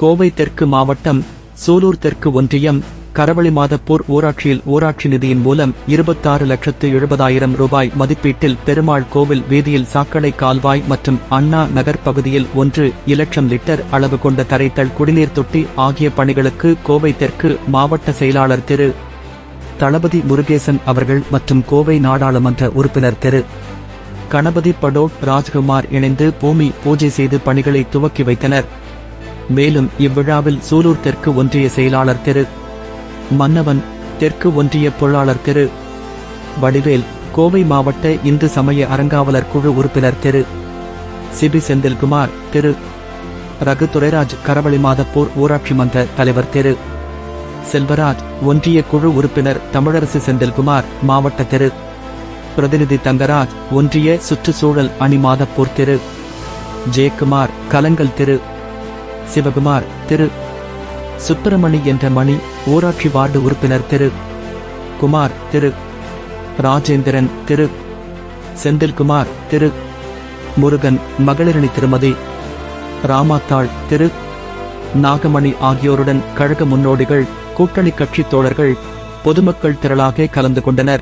கோவை தெற்கு மாவட்டம் சூலூர் தெற்கு ஒன்றியம் கரவழிமாதப்பூர் ஊராட்சியில் ஊராட்சி நிதியின் மூலம் இருபத்தாறு லட்சத்து எழுபதாயிரம் ரூபாய் மதிப்பீட்டில் பெருமாள் கோவில் வீதியில் சாக்கடை கால்வாய் மற்றும் அண்ணா நகர் பகுதியில் ஒன்று இலட்சம் லிட்டர் அளவு கொண்ட தரைத்தல் குடிநீர் தொட்டி ஆகிய பணிகளுக்கு கோவை தெற்கு மாவட்ட செயலாளர் திரு. தளபதி முருகேசன் அவர்கள் மற்றும் கோவை நாடாளுமன்ற உறுப்பினர் திரு. கணபதி படோட் ராஜ்குமார் இணைந்து பூமி பூஜை செய்து பணிகளை துவக்கி வைத்தனர். மேலும் இவ்விழாவில் சூலூர் தெற்கு ஒன்றிய செயலாளர் திரு. மன்னவன் தெற்கு ஒன்றிய பொருளாளர் திரு. வடிவேல் கோவை மாவட்ட இந்து சமய அறங்காவலர் குழு உறுப்பினர் திரு. சிபி செந்தில்குமார் திரு. ரகு துரைராஜ் கரவழி மாதப்பூர் ஊராட்சி மன்ற தலைவர் திரு. செல்வராஜ் ஒன்றிய குழு உறுப்பினர் தமிழரசு செந்தில்குமார் மாவட்ட திரு. பிரதிநிதி தங்கராஜ் ஒன்றிய சுற்றுச்சூழல் அணி மாதப்பூர் திரு. ஜெயக்குமார் கலங்கல் திரு. சிவகுமார் திரு. சுப்பிரமணி என்ற மணி ஊராட்சி வார்டு உறுப்பினர் திரு. குமார் திரு. ராஜேந்திரன் திரு. செந்தில்குமார் திரு. முருகன் மகளிரணி திருமதி. ராமாத்தாள் திரு. நாகமணி ஆகியோருடன் கழக முன்னோடிகள் கூட்டணி கட்சி தோழர்கள் பொதுமக்கள் திரளாக கலந்து கொண்டனர்.